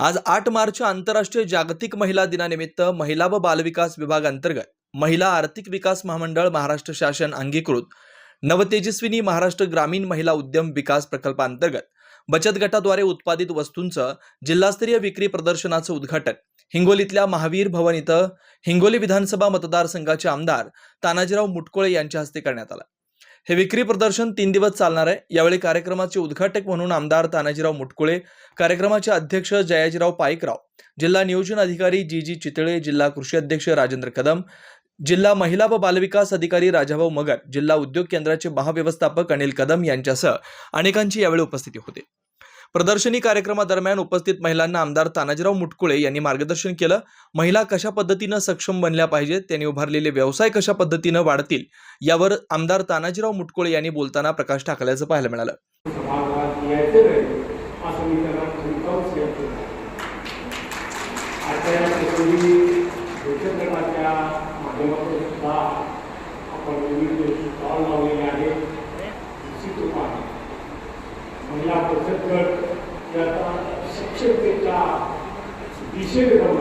आज आठ मार्च आंतरराष्ट्रीय जागतिक महिला दिनानिमित्त महिला व बालविकास विभाग अंतर्गत महिला आर्थिक विकास महामंडळ महाराष्ट्र शासन अंगीकृत नवतेजस्विनी महाराष्ट्र ग्रामीण महिला उद्यम विकास प्रकल्पांतर्गत बचत गटाद्वारे उत्पादित वस्तूंचं जिल्हास्तरीय विक्री प्रदर्शनाचं उद्घाटन. हिंगोलीतल्या महावीर भवन इथं हिंगोली विधानसभा मतदारसंघाचे आमदार तानाजीराव मुटकोळे यांच्या हस्ते करण्यात आलं. हे विक्री प्रदर्शन तीन दिवस चालणार आहे. यावेळी कार्यक्रमाचे उद्घाटक म्हणून आमदार तानाजीराव मुटकुळे कार्यक्रमाचे अध्यक्ष जयाजीराव पाईकराव जिल्हा नियोजन अधिकारी जी जी चितळे जिल्हा कृषी अध्यक्ष राजेंद्र कदम जिल्हा महिला व बालविकास अधिकारी राजाभाऊ मगर जिल्हा उद्योग केंद्राचे महाव्यवस्थापक अनिल कदम यांच्यासह अनेकांची यावेळी उपस्थिती होती. प्रदर्शनी कार्यक्रमादरम्यान उपस्थित महिलांना आमदार तानाजीराव मुटकुळे यांनी मार्गदर्शन केलं. महिला कशा पद्धतीनं सक्षम बनल्या पाहिजेत त्यांनी उभारलेले व्यवसाय कशा पद्धतीनं वाढतील? यावर आमदार तानाजीराव मुटकुळे यांनी बोलताना प्रकाश टाकल्याचं पाहायला मिळालं. महिला बचत गट याचा सक्षमतेच्या दिशेने जाऊ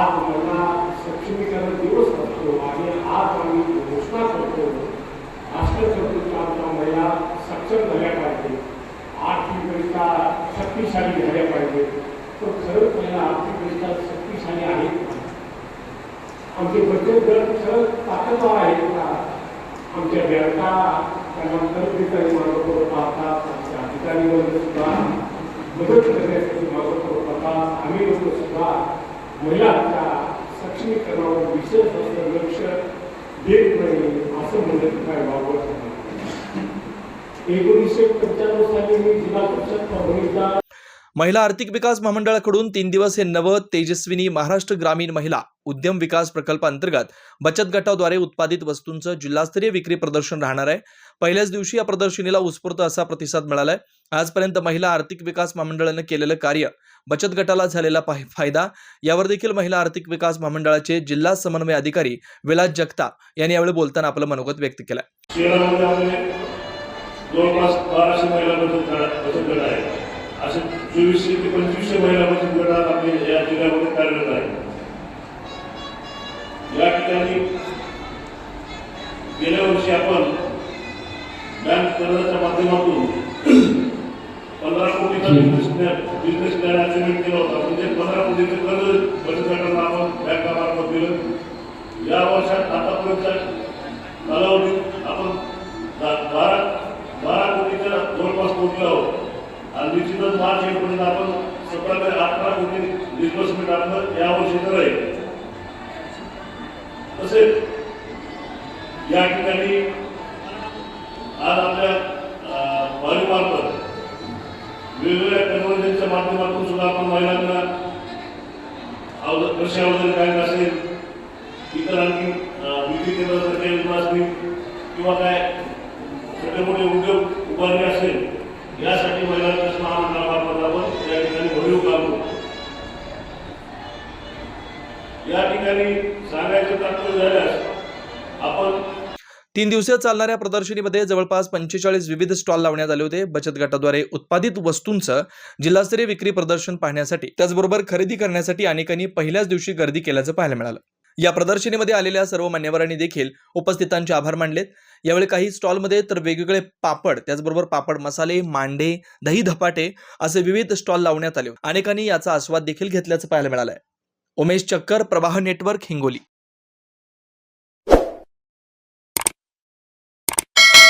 आज महिला सक्षमीकरण दिवस असतो आणि आज आम्ही घोषणा करतो राष्ट्रपतीच्या आमच्या महिला सक्षम झाल्या पाहिजे आर्थिकदृष्ट्या शक्तिशाली झाल्या पाहिजे तर खरंच महिला आर्थिकदृष्ट्या शक्तिशाली आहेत आमचे बचत गट खरंच ताकदवार आहेत का आमच्या बँका त्यांना कर्ज देताना पाहतात. सुद्धा मदत करण्यासाठी मागं आम्ही लोक सुद्धा महिलांच्या सक्षमीकरणावर विशेष असं लक्ष देत नाही असं म्हणत काय वापर एकोणीसशे पंच्याण्णव साली मी जिल्हा परिषद परभणीचा महिला आर्थिक विकास महामंडळाकडून तीन दिवस हे नव तेजस्विनी महाराष्ट्र ग्रामीण महिला उद्यम विकास प्रकल्पांतर्गत बचत गटाद्वारे उत्पादित वस्तूंचं जिल्हास्तरीय विक्री प्रदर्शन राहणार आहे. पहिल्याच दिवशी या प्रदर्शनीला उत्स्फूर्त असा प्रतिसाद मिळालाय. आजपर्यंत महिला आर्थिक विकास महामंडळानं केलेलं कार्य बचत गटाला झालेला फायदा यावर देखील महिला आर्थिक विकास महामंडळाचे जिल्हा समन्वय अधिकारी विलास जगताप यांनी यावेळी बोलताना आपलं मनोगत व्यक्त केलं चोवीसशे ते पंचवीसशे महिला बचत आपले या जिल्ह्यामध्ये कार्यरत आहे. या ठिकाणी गेल्या वर्षी आपण बँक कर्जाच्या माध्यमातून पंधरा कोटीचा बिझनेस बिझनेस प्लॅन अचिव्हमेंट केला होता. म्हणजे पंधरा कोटीचे कर्ज बचत गटांना आपण बँकामार्फत दिलं. या वर्षात आतापर्यंतच्या कालावधीत आहोत मार्च एप्रिल आपण सतरा ते अठरा कोटी डिस्बर्समेंट आपलं यावर्षी तर आहे. तसेच या ठिकाणी आज आपल्या अं, वेगवेगळ्या कन्व्हर्जनच्या माध्यमातून सुद्धा आपण महिलांना कृषी अवजन बँक असेल इतर आणखी विक्री केंद्रासारख्या योजना असतील किंवा काय छोटे मोठे उद्योग उभारणी असेल यासाठी महिलांच्या महामंडळामार्फत आपण या ठिकाणी भरीव काम करू या ठिकाणी सांगायचं तात्पर्य झाल्यास आपण तीन दिवसीय चालणाऱ्या प्रदर्शनीमध्ये जवळपास पंचेचाळीस विविध स्टॉल लावण्यात आले होते. बचत गटाद्वारे उत्पादित वस्तूंचं जिल्हास्तरीय विक्री प्रदर्शन पाहण्यासाठी त्याचबरोबर खरेदी करण्यासाठी अनेकांनी पहिल्याच दिवशी गर्दी केल्याचं पाहायला मिळालं. या प्रदर्शनीमध्ये आलेल्या सर्व मान्यवरांनी देखील उपस्थितांचे आभार मानलेत. यावेळी काही स्टॉलमध्ये तर वेगवेगळे पापड त्याचबरोबर पापड मसाले मांडे दही धपाटे असे विविध स्टॉल लावण्यात आले. अनेकांनी याचा आस्वाद देखील घेतल्याचं पाहायला मिळालंय. उमेश चक्कर प्रवाह नेटवर्क हिंगोली.